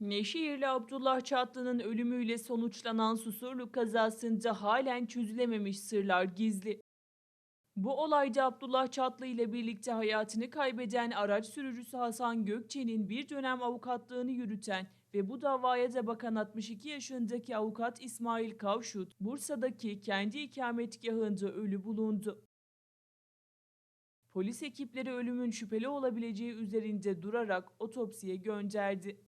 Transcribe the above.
Neşehirli Abdullah Çatlı'nın ölümüyle sonuçlanan Susurluk kazasında halen çözülememiş sırlar gizli. Bu olayda Abdullah Çatlı ile birlikte hayatını kaybeden araç sürücüsü Hasan Gökçe'nin bir dönem avukatlığını yürüten ve bu davaya da bakan 62 yaşındaki avukat İsmail Kavşut, Bursa'daki kendi ikametgahında ölü bulundu. Polis ekipleri ölümün şüpheli olabileceği üzerinde durarak otopsiye gönderdi.